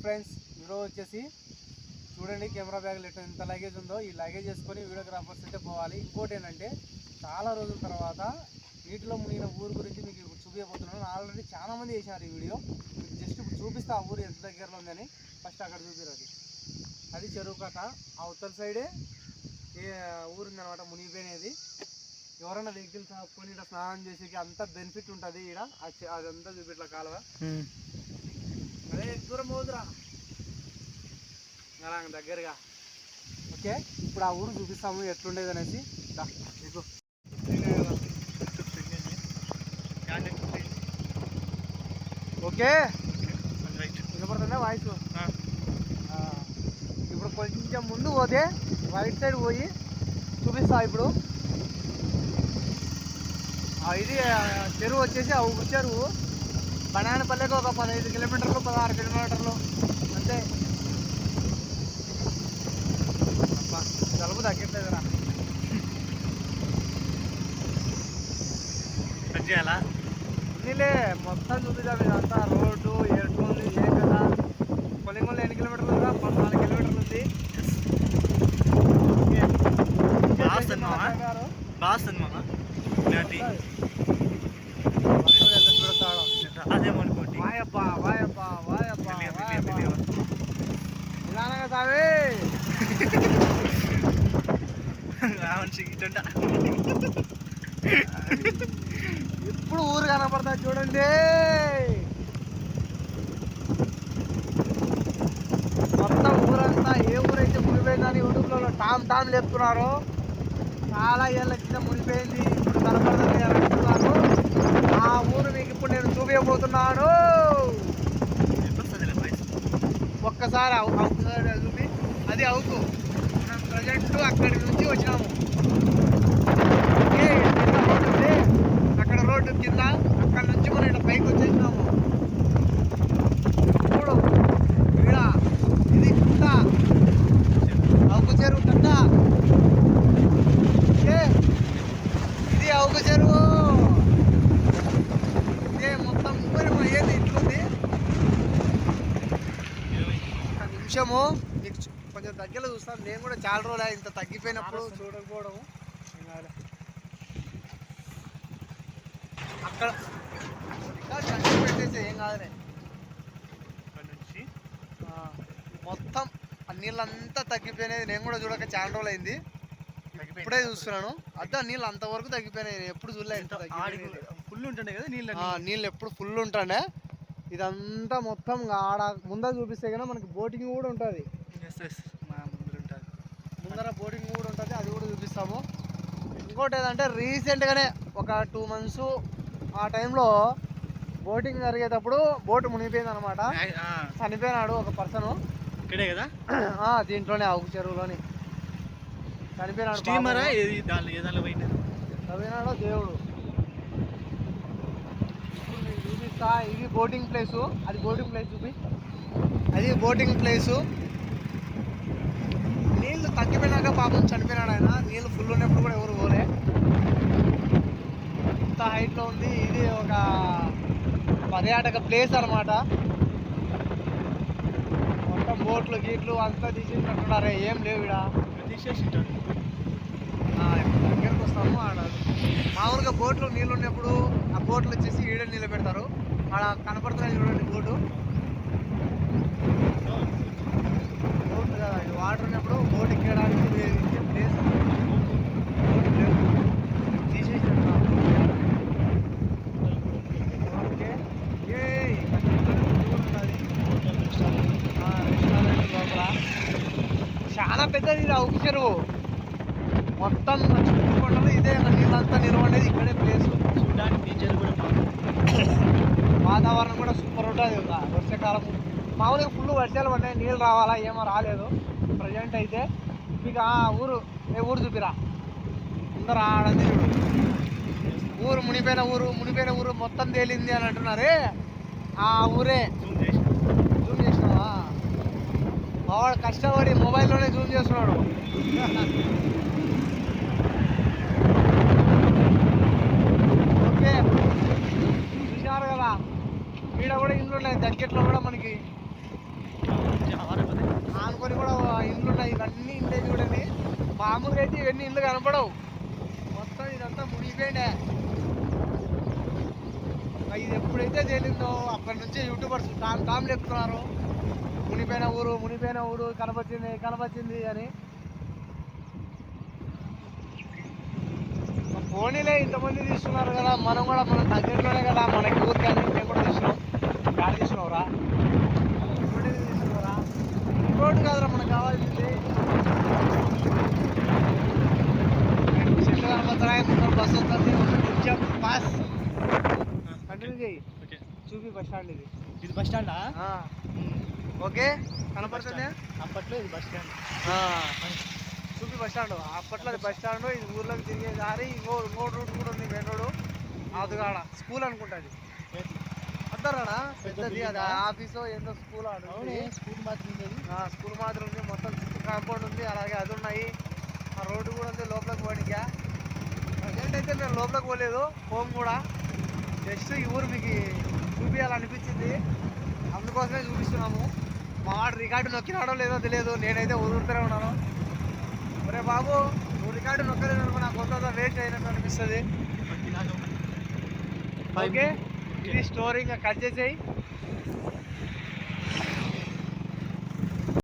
Friends video వచ్చేసి చూడండి camera బ్యాగులు ఎట్లా ఎంత లగేజ్ ఉందో. ఈ లగేజ్ వేసుకొని వీడియోగ్రాఫర్స్ అయితే పోవాలి. ఇంకోటి ఏంటంటే చాలా రోజుల తర్వాత నీటిలో మునిగిన ఊరు గురించి మీకు ఇప్పుడు చూపించబోతున్నాను. ఆల్రెడీ చాలామంది చేశారు ఈ వీడియో. మీకు జస్ట్ ఇప్పుడు చూపిస్తే ఆ ఊరు ఎంత దగ్గరలో ఉందని. ఫస్ట్ అక్కడ చూపిరు అది. అది చెరువు కట్ట. అవతల సైడే ఏ ఊరు ఉందన్నమాట మునిగిపోయినది. ఎవరైనా వెహికల్స్ ఆపుకొని ఇక్కడ స్నానం చేసేకి అంత బెనిఫిట్ ఉంటుంది ఇక్కడ అదంతా చూపిట్ల కాలువ. దూరం పోదురా దగ్గరగా. ఓకే ఇప్పుడు ఆ ఊరు చూపిస్తాము ఎట్లుండేది అనేసి. ఓకే. వినపడుతుందా వాయిస్? ఇప్పుడు కొంచెం ముందు పోతే రైట్ సైడ్ పోయి చూపిస్తా ఇప్పుడు. ఇది చెరువు వచ్చేసి ఆ చెరువు. బనానపల్లెకి ఒక పదహైదు కిలోమీటర్లు పదహారు కిలోమీటర్లు. అంతే. జలుబు తగ్గట్లేదురా. చేయాలా? ఉన్నిలే మొత్తం చూపిద్దాం ఇదంతా రోడ్డు ఏ ఇప్పుడు ఊరు కనపడతా చూడండి. మొత్తం ఊరంతా ఏ ఊరైతే మునిపోయిందని యూట్యూబ్లో టామ్ టామ్ లేపుతున్నారు చాలా ఏళ్ళ కింద మునిపోయింది. ఇప్పుడు కనపడదని అంటున్నారు ఆ ఊరు మీకు ఇప్పుడు నేను చూపించబోతున్నాను. ఒక్కసారి అవుతుంది చూపి అది అవుకు మనం ప్రజెంట్ అక్కడి నుంచి వచ్చినాము. ఓకే, అక్కడ రోడ్డు కింద అక్కడ నుంచి మనం ఇట్లా పైకి వచ్చేసినాము చూడు ఈడ ఇది కుంట అవుకు చెరువు కట్ట ఓకే, ఇది అవుకు చెరువు ఇదే మొత్తం ఊరి ఏది ఇట్లుంది ఒక నిమిషము. మీకు కొంచెం దగ్గరలో చూస్తాను నేను కూడా చాలా రోజులు ఇంత తగ్గిపోయినప్పుడు. చూడకపోవడం ఏం కాదులే. అక్కడ పెట్టేసి ఏం కాదులే. మొత్తం ఆ నీళ్ళంతా తగ్గిపోయినాయి నేను కూడా చూడక చాలా రోజులు అయింది. ఇప్పుడే చూస్తున్నాను. అదే నీళ్ళు అంతవరకు తగ్గిపోయినాయి. ఎప్పుడు చూడలే ఇంత తగ్గిపోయినాయి. ఫుల్ ఉంటుండే కదా నీళ్ళు నీళ్ళు ఎప్పుడు ఫుల్ ఉంటానే ఇదంతా మొత్తం ఆడ ముందర చూపిస్తే కన్నా మనకి బోటింగ్ కూడా ఉంటుంది. ముందర బోటింగ్ కూడా ఉంటుంది అది కూడా చూపిస్తాము. ఇంకోటి ఏంటంటే రీసెంట్గానే ఒక టూ మంత్స్ ఆ టైంలో బోటింగ్ జరిగేటప్పుడు బోటు మునిగిపోయింది అనమాట చనిపోయినాడు ఒక పర్సన్ ఇక్కడే కదా? దీంట్లోనే ఆ చెరువులోని. చనిపోయినాడు చదివినాడో దేవుడు ఇప్పుడు ఇది బోటింగ్ ప్లేసు అది బోటింగ్ ప్లేస్ చూపి. అది బోటింగ్ ప్లేసు నీళ్ళు తగ్గిపోయినాక పాపం చనిపోయినాడు ఆయన. నీళ్ళు ఫుల్ ఉన్నప్పుడు కూడా ఎవరు పోలే. ఇంత హైట్లో ఉంది. ఇది ఒక పర్యాటక ప్లేస్ అన్నమాట. మొత్తం బోట్లు గీట్లు అంతా తీసేసినట్టున్నారే. ఏం లేవు ఇక్కడ తీసేసి దగ్గరకు వస్తాము ఆడ. మామూలుగా బోట్లో నీళ్ళు ఉన్నప్పుడు ఆ బోట్లు వచ్చేసి ఈడ నిలబెడతారు ఆడ కనపడుతున్నాయి చూడండి బోటు. బోట్ కదా ఇది వాటర్ ఉన్నప్పుడు బోట్ ఎక్కడానికి ప్లేస్ చాలా పెద్దది ఇది అవుకు చెరువు. మొత్తం చుట్టుకొండలు ఇదే నీళ్ళంతా నిలవండేది ఇక్కడే ప్లేస్ చూడడానికి నేచర్ కూడా వాతావరణం కూడా సూపర్ ఉంటుంది వర్షాకాలం మామూలుగా ఫుల్ వర్షాలు పడినాయి నీళ్ళు రావాలా ఏమో రాలేదు. ప్రజెంట్ అయితే ఇక ఆ ఊరు ఏ ఊరు చూపిరా? అందరూ ఆడంది చూడు ఊరు మునిపోయిన ఊరు మునిపోయిన ఊరు మొత్తం తేలింది అని అంటున్నారే. ఆ ఊరే. జూమ్ చేసి జూమ్ చేసినావా? మావాడు కష్టపడి మొబైల్లోనే జూమ్ చేస్తున్నాడు. దగ్గరలో కూడా మనకి ఆనుకొని కూడా ఇండ్లు ఉన్నాయి. ఇవన్నీ ఇండ్లు చూడండి. మామూలుగా అయితే ఇవన్నీ ఇండ్లు కనపడవు. మొత్తం ఇదంతా మునిగిపోయిండే. ఇది ఎప్పుడైతే తేలిందో అక్కడి నుంచి యూట్యూబర్స్ టామ్ టామ్ చెప్తున్నారు. మునిపోయిన ఊరు మునిపోయిన ఊరు కనపచ్చింది కనపచ్చింది అని. ఫోన్లే ఇంతమంది తీసుకున్నారు కదా. మనం కూడా మన దగ్గరలోనే కదా. మనకి ఊరికి కూడా గాడి తీస్తున్నావురా రోడ్డు రోడ్డు కాదురా మనకు కావాల్సింది. చెట్లు కనపడుతున్నాయి బస్సు వస్తుంది పాస్. కంటిన్యూ చేయి చూపి బస్ స్టాండ్ ఇది. ఇది బస్ స్టాండా? ఓకే. కనపడుతుంది? అప్పట్లో ఇది బస్ స్టాండ్. చూపి బస్ స్టాండ్. అప్పట్లో అది బస్ స్టాండ్ ఇది ఊర్లోకి తిరిగే దారి ఇంకో ఇంకో రూట్ కూడా ఉంది మెయిన్ రోడ్ అదిగాడ స్కూల్ అనుకుంటుంది అద్దరాడా పెద్దది అది ఆఫీసు ఏందో స్కూల్ స్కూల్ మాత్రం స్కూల్ మాత్రం ఉంది మొత్తం కాంపౌండ్ ఉంది అలాగే అది ఉన్నాయి. ఆ రోడ్డు కూడా ఉంది లోపలికి పోనీకా ప్రజెంట్ అయితే మేము లోపలికి పోలేదు హోమ్ కూడా. జస్ట్ ఈ ఊరు మీకు చూపించాలనిపించింది అందుకోసమే చూపిస్తున్నాము. మా వాడు రికార్డు నొక్కినాడో లేదో తెలియదు నేనైతే ఊరుతూనే ఉన్నాను. ఒరే బాబు నువ్వు రికార్డు నొక్కలేదు అనుకో నాకు కొంత వేస్ట్ అయినట్టు అనిపిస్తుంది. ఓకే? ఇది స్టోరీ ఇంకా కట్ చేసేయి.